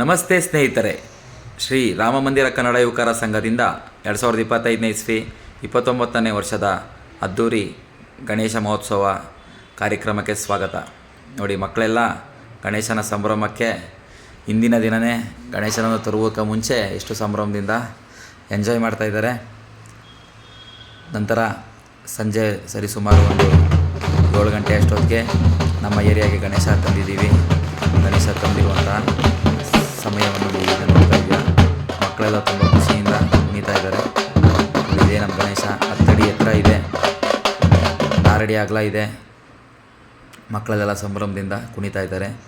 ನಮಸ್ತೆ ಸ್ನೇಹಿತರೆ. ಶ್ರೀ ರಾಮ ಮಂದಿರ ಕನ್ನಡ ಯುವಕರ ಸಂಘದಿಂದ ಎರಡು ಸಾವಿರದ ಇಪ್ಪತ್ತೈದನೇ ಇಸ್ವಿ ಇಪ್ಪತ್ತೊಂಬತ್ತನೇ ವರ್ಷದ ಅದ್ಧೂರಿ ಗಣೇಶ ಮಹೋತ್ಸವ ಕಾರ್ಯಕ್ರಮಕ್ಕೆ ಸ್ವಾಗತ. ನೋಡಿ ಮಕ್ಕಳೆಲ್ಲ ಗಣೇಶನ ಸಂಭ್ರಮಕ್ಕೆ ಇಂದಿನ ದಿನವೇ ಗಣೇಶನನ್ನು ತರುವುದಕ್ಕೆ ಮುಂಚೆ ಎಷ್ಟು ಸಂಭ್ರಮದಿಂದ ಎಂಜಾಯ್ ಮಾಡ್ತಾ ಇದ್ದಾರೆ. ನಂತರ ಸಂಜೆ ಸರಿಸುಮಾರು ಒಂದು ಏಳು ಗಂಟೆ ಅಷ್ಟೊತ್ತಿಗೆ ನಮ್ಮ ಏರಿಯಾಗೆ ಗಣೇಶ ತಂದಿದ್ದೀವಿ. ಗಣೇಶ ತಂದಿರುವಂತಹ ಸಮಯವನ್ನು ನೀವು ನೋಡ್ತಾ ಮಕ್ಕಳೆಲ್ಲ ತುಂಬ ಖುಷಿಯಿಂದ ಕುಣಿತಾ ಇದ್ದಾರೆ. ಇದೇ ನಮ್ಮ ಗಣೇಶ. ಹತ್ತಡಿ ಎತ್ತರ ಇದೆ. ನಾರಡಿ ಅಗಲ ಇದೆ. ಮಕ್ಕಳೆಲ್ಲ ಸಂಭ್ರಮದಿಂದ ಕುಣಿತಾ ಇದ್ದಾರೆ.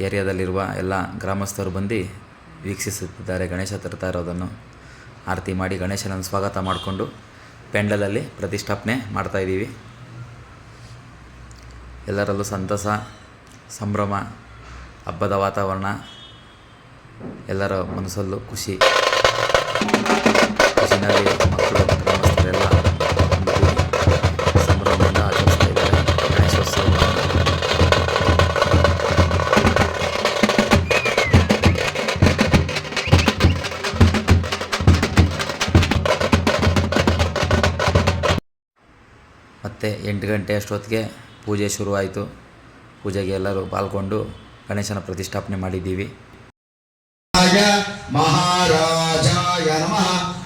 ಏರಿಯಾದಲ್ಲಿರುವ ಎಲ್ಲ ಗ್ರಾಮಸ್ಥರು ಬಂದು ವೀಕ್ಷಿಸುತ್ತಿದ್ದಾರೆ. ಗಣೇಶ ತರ್ತಾ ಇರೋದನ್ನು ಆರತಿ ಮಾಡಿ ಗಣೇಶನನ್ನು ಸ್ವಾಗತ ಮಾಡಿಕೊಂಡು ಪೆಂಡಲಲ್ಲಿ ಪ್ರತಿಷ್ಠಾಪನೆ ಮಾಡ್ತಾಯಿದ್ದೀವಿ ಎಲ್ಲರಲ್ಲೂ ಸಂತಸ, ಸಂಭ್ರಮ, ಹಬ್ಬದ ವಾತಾವರಣ ಎಲ್ಲರ ಮನಸ್ಸಲ್ಲೂ ಖುಷಿ. ಖುಷಿನಲ್ಲಿ ಮಕ್ಕಳು, ಗ್ರಾಮಸ್ಥರೆಲ್ಲ ಸಂಭ್ರಮದಿಂದ ಆಚರಿಸ್ತಾ ಇದ್ದಾರೆ. ಗಣೇಶೋತ್ಸವವನ್ನು ಮತ್ತು ಎಂಟು ಗಂಟೆ ಅಷ್ಟೊತ್ತಿಗೆ ಪೂಜೆ ಶುರುವಾಯಿತು. ಪೂಜೆಗೆ ಎಲ್ಲರೂ ಪಾಲ್ಗೊಂಡು ಗಣೇಶನ ಪ್ರತಿಷ್ಠಾಪನೆ ಮಾಡಿದ್ದೀವಿ. మహారాజాయ నమ.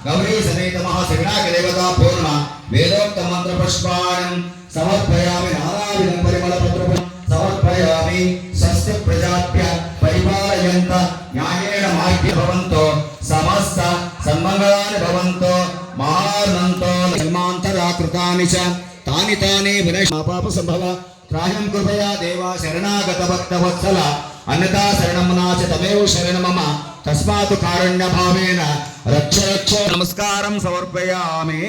గౌరీ సమేత మహాశివినాయక దేవత పూర్ణ. వేదోక్త మంత్ర పుష్పాణం సమర్పయామి నానావిధ పరిమళ పత్రం సమర్పయామి సస్య ప్రజాప్య పరిపాలయంత న్యాయేణ మార్గ్య భవంతో సమస్త సన్మంగళాని భవంతో మహానంతో జన్మాంతరాకృతాని చ తాని తానే వినశ పాప సంభవ. త్రాహ్యం కృపయా దేవా శరణాగత భక్త వత్సల ಶರಣಂ ನಾಚ ತಮೇವ ಶರಣ ಮಮ ತಸ್ಮಾತ್ ಕಾರಣ್ಯ ಭಾವೇನ ರಕ್ಷ ರಕ್ಷ ನಮಸ್ಕಾರಂ ಸಮರ್ಪಯಾಮಿ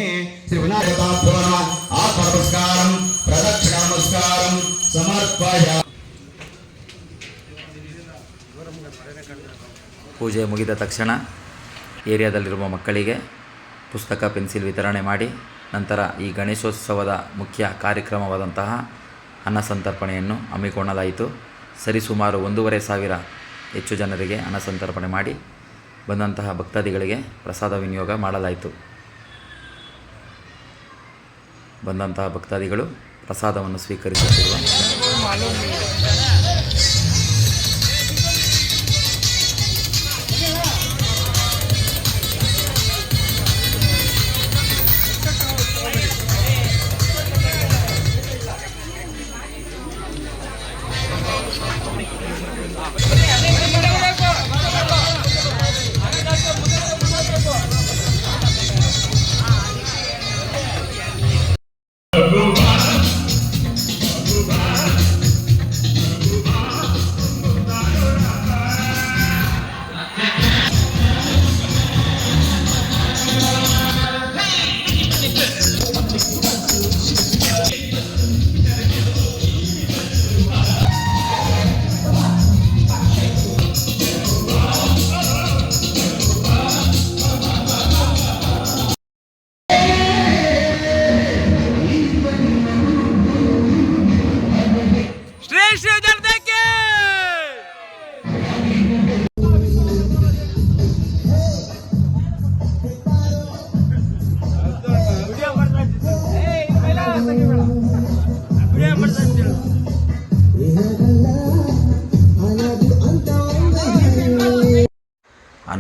ಶ್ರೀ ವಿನಾಯಕ ಪೂರ್ಣ ಆತ್ಮ ನಮಸ್ಕಾರಂ ಪ್ರದಕ್ಷಿಣ ನಮಸ್ಕಾರಂ ಸಮರ್ಪಯ ಪೂಜೆ ಮುಗಿದ ತಕ್ಷಣ ಏರಿಯಾದಲ್ಲಿರುವ ಮಕ್ಕಳಿಗೆ ಪುಸ್ತಕ ಪೆನ್ಸಿಲ್ ವಿತರಣೆ ಮಾಡಿ ನಂತರ ಈ ಗಣೇಶೋತ್ಸವದ ಮುಖ್ಯ ಕಾರ್ಯಕ್ರಮವಾದಂತಹ ಅನ್ನ ಸಂತರ್ಪಣೆಯನ್ನು ಹಮ್ಮಿಕೊಳ್ಳಲಾಯಿತು. ಸರಿಸುಮಾರು ಒಂದೂವರೆ ಸಾವಿರ ಹೆಚ್ಚು ಜನರಿಗೆ ಹಣ ಸಂತರ್ಪಣೆ ಮಾಡಿ ಬಂದಂತಹ ಭಕ್ತಾದಿಗಳಿಗೆ ಪ್ರಸಾದ ವಿನಿಯೋಗ ಮಾಡಲಾಯಿತು. ಬಂದಂತಹ ಭಕ್ತಾದಿಗಳು ಪ್ರಸಾದವನ್ನು ಸ್ವೀಕರಿಸುತ್ತಿರುವ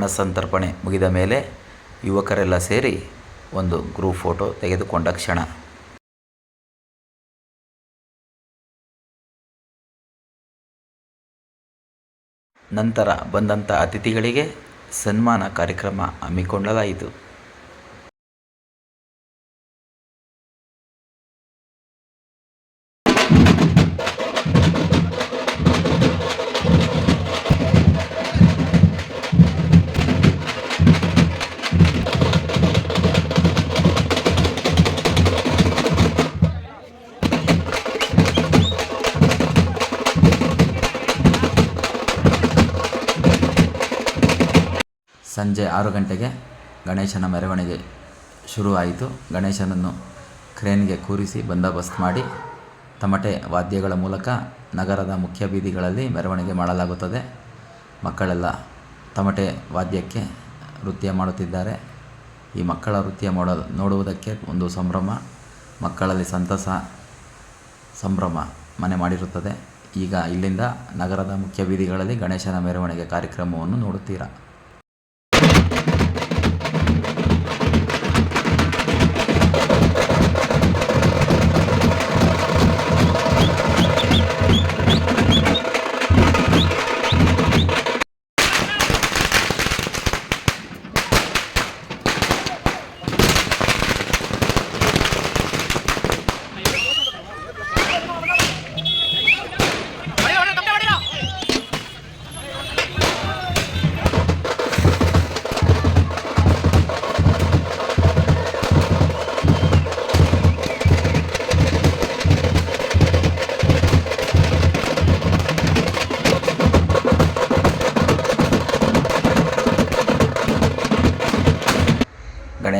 ಸಂತರ್ಪಣೆ ಮುಗಿದ ಮೇಲೆ ಯುವಕರೆಲ್ಲ ಸೇರಿ ಒಂದು ಗ್ರೂಪ್ ಫೋಟೋ ತೆಗೆದುಕೊಂಡ ಕ್ಷಣ. ನಂತರ ಬಂದಂಥ ಅತಿಥಿಗಳಿಗೆ ಸನ್ಮಾನ ಕಾರ್ಯಕ್ರಮ ಹಮ್ಮಿಕೊಳ್ಳಲಾಯಿತು. ಸಂಜೆ ಆರು ಗಂಟೆಗೆ ಗಣೇಶನ ಮೆರವಣಿಗೆ ಶುರುವಾಯಿತು. ಗಣೇಶನನ್ನು ಕ್ರೇನ್ಗೆ ಕೂರಿಸಿ ಬಂದೋಬಸ್ತ್ ಮಾಡಿ ತಮಟೆ ವಾದ್ಯಗಳ ಮೂಲಕ ನಗರದ ಮುಖ್ಯ ಬೀದಿಗಳಲ್ಲಿ ಮೆರವಣಿಗೆ ಮಾಡಲಾಗುತ್ತದೆ. ಮಕ್ಕಳೆಲ್ಲ ತಮಟೆ ವಾದ್ಯಕ್ಕೆ ನೃತ್ಯ ಮಾಡುತ್ತಿದ್ದಾರೆ. ಈ ಮಕ್ಕಳ ನೃತ್ಯ ಮಾಡೋ ನೋಡುವುದಕ್ಕೆ ಒಂದು ಸಂಭ್ರಮ, ಮಕ್ಕಳಲ್ಲಿ ಸಂತಸ ಸಂಭ್ರಮ ಮನೆ ಮಾಡಿರುತ್ತದೆ. ಈಗ ಇಲ್ಲಿಂದ ನಗರದ ಮುಖ್ಯ ಬೀದಿಗಳಲ್ಲಿ ಗಣೇಶನ ಮೆರವಣಿಗೆ ಕಾರ್ಯಕ್ರಮವನ್ನು ನೋಡುತ್ತೀರಾ?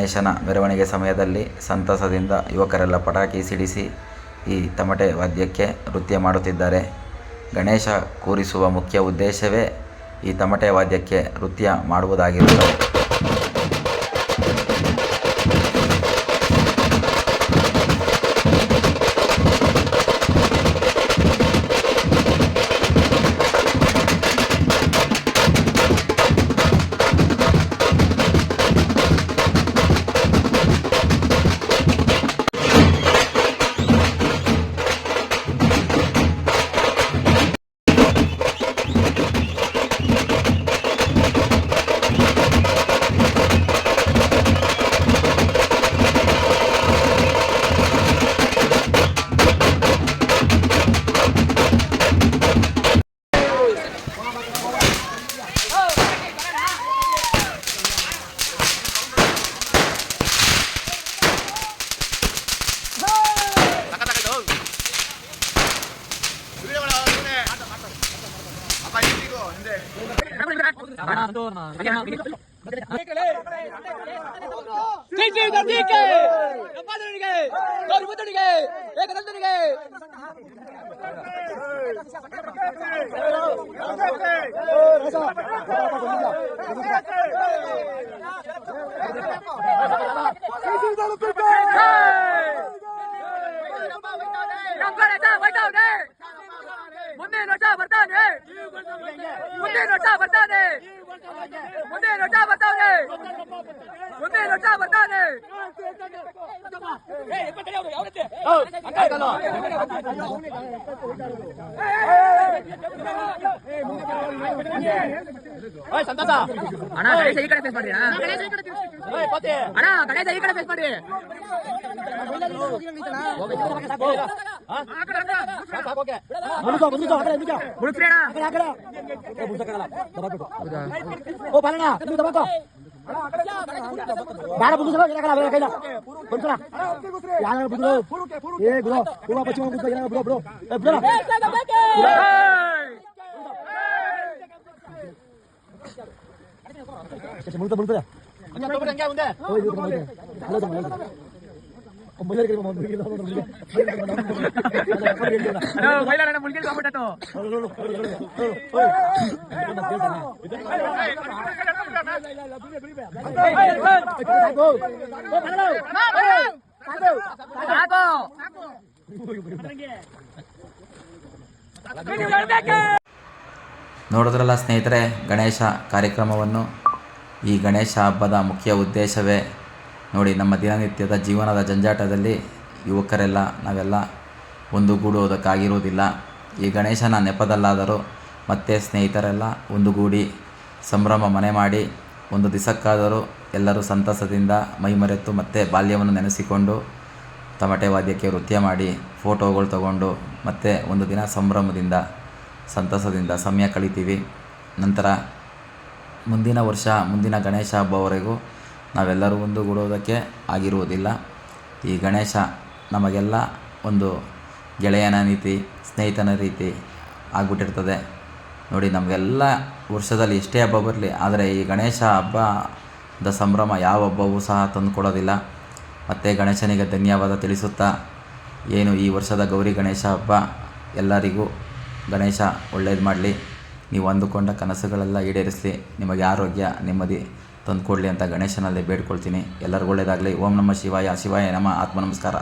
ಗಣೇಶನ ಮೆರವಣಿಗೆ ಸಮಯದಲ್ಲಿ ಸಂತಸದಿಂದ ಯುವಕರೆಲ್ಲ ಪಟಾಕಿ ಸಿಡಿಸಿ ಈ ತಮಟೆ ವಾದ್ಯಕ್ಕೆ ನೃತ್ಯ ಮಾಡುತ್ತಿದ್ದಾರೆ. ಗಣೇಶ ಕೂರಿಸುವ ಮುಖ್ಯ ಉದ್ದೇಶವೇ ಈ ತಮಟೆ ವಾದ್ಯಕ್ಕೆ ನೃತ್ಯ ಮಾಡುವುದಾಗಿರುತ್ತದೆ. ಶ್ರೀ ಶ್ರೀ ಗಣೇಶನಿಗೆ ಗಣಪತಿಗೆ ಗೌರವನಿಗೆ ಏಕದಂತನಿಗೆ ಗಣೇಶ ಬರ್ತಾನೆ ಮುಂದೆ ನೋಟ ಬರ್ತಾನೆ ಮುಂದೆ ನೋಟ ಬರ್ತಾನೆ ಮುಂದೆ ನೋಟ ಬರ್ತಾನೆ ಮುಂದೆ ನೋಟ ಬರ್ತಾನೆ ಸಂತೋಷ ಅಣ್ಣ ಗಣೇಶ ಈ ಕಡೆ ಫೇಸ್ ಮಾಡಿ ಅಣ್ಣ ಗಣೇಶ ಈ ಕಡೆ ಫೇಸ್ ಮಾಡಿ ಮುಳುಗ್ರಿ ಅಣ್ಣ ओ बालना तू दबा को बारह बुद्धू चलो जरा करा करा बोल सुना यहाँ का बुद्धू ये बुद्धू बुआ बच्चों को बुद्धू यहाँ बुद्धू बुद्धू बुद्धू अच्छा मुल्ता मुल्ता अच्छा तो बंद क्या बंद है ओ ये तो बंद है हेलो तो बंद है ನೋಡಿದ್ರಲ್ಲ ಸ್ನೇಹಿತರೆ ಗಣೇಶ ಕಾರ್ಯಕ್ರಮವನ್ನು. ಈ ಗಣೇಶ ಹಬ್ಬದ ಮುಖ್ಯ ಉದ್ದೇಶವೇ ನೋಡಿ, ನಮ್ಮ ದಿನನಿತ್ಯದ ಜೀವನದ ಜಂಜಾಟದಲ್ಲಿ ಯುವಕರೆಲ್ಲ, ನಾವೆಲ್ಲ ಒಂದುಗೂಡುವುದಕ್ಕಾಗಿರುವುದಿಲ್ಲ. ಈ ಗಣೇಶನ ನೆಪದಲ್ಲಾದರೂ ಮತ್ತೆ ಸ್ನೇಹಿತರೆಲ್ಲ ಒಂದುಗೂಡಿ ಸಂಭ್ರಮ ಮನೆ ಮಾಡಿ, ಒಂದು ದಿಸಕ್ಕಾದರೂ ಎಲ್ಲರೂ ಸಂತಸದಿಂದ ಮೈಮರೆತು ಮತ್ತೆ ಬಾಲ್ಯವನ್ನು ನೆನೆಸಿಕೊಂಡು ತಮಟೆ ವಾದ್ಯಕ್ಕೆ ನೃತ್ಯ ಮಾಡಿ, ಫೋಟೋಗಳು ತಗೊಂಡು ಮತ್ತೆ ಒಂದು ದಿನ ಸಂಭ್ರಮದಿಂದ, ಸಂತಸದಿಂದ ಸಮಯ ಕಳಿತೀವಿ. ನಂತರ ಮುಂದಿನ ವರ್ಷ, ಮುಂದಿನ ಗಣೇಶ ಹಬ್ಬವರೆಗೂ ನಾವೆಲ್ಲರೂ ಒಂದುಗೂಡೋದಕ್ಕೆ ಆಗಿರುವುದಿಲ್ಲ. ಈ ಗಣೇಶ ನಮಗೆಲ್ಲ ಒಂದು ಗೆಳೆಯನ ರೀತಿ, ಸ್ನೇಹಿತನ ರೀತಿ ಆಗ್ಬಿಟ್ಟಿರ್ತದೆ. ನೋಡಿ, ನಮಗೆಲ್ಲ ವರ್ಷದಲ್ಲಿ ಎಷ್ಟೇ ಹಬ್ಬ ಬರಲಿ, ಆದರೆ ಈ ಗಣೇಶ ಹಬ್ಬದ ಸಂಭ್ರಮ ಯಾವ ಹಬ್ಬವೂ ಸಹ ತಂದುಕೊಡೋದಿಲ್ಲ. ಮತ್ತು ಗಣೇಶನಿಗೆ ಧನ್ಯವಾದ ತಿಳಿಸುತ್ತಾ, ಏನು ಈ ವರ್ಷದ ಗೌರಿ ಗಣೇಶ ಹಬ್ಬ, ಎಲ್ಲರಿಗೂ ಗಣೇಶ ಒಳ್ಳೇದು ಮಾಡಲಿ. ನೀವು ಅಂದುಕೊಂಡ ಕನಸುಗಳೆಲ್ಲ ಈಡೇರಿಸಲಿ. ನಿಮಗೆ ಆರೋಗ್ಯ, ನೆಮ್ಮದಿ ತಂದುಕೊಡ್ಲಿ ಅಂತ ಗಣೇಶನಲ್ಲಿ ಬೇಡ್ಕೊಳ್ತೀನಿ. ಎಲ್ಲರಿಗೂ ಒಳ್ಳೆಯದಾಗಲಿ ಓಂ ನಮ ಶಿವಾಯ. ಶಿವಾಯ ನಮ. ಆತ್ಮ ನಮಸ್ಕಾರ.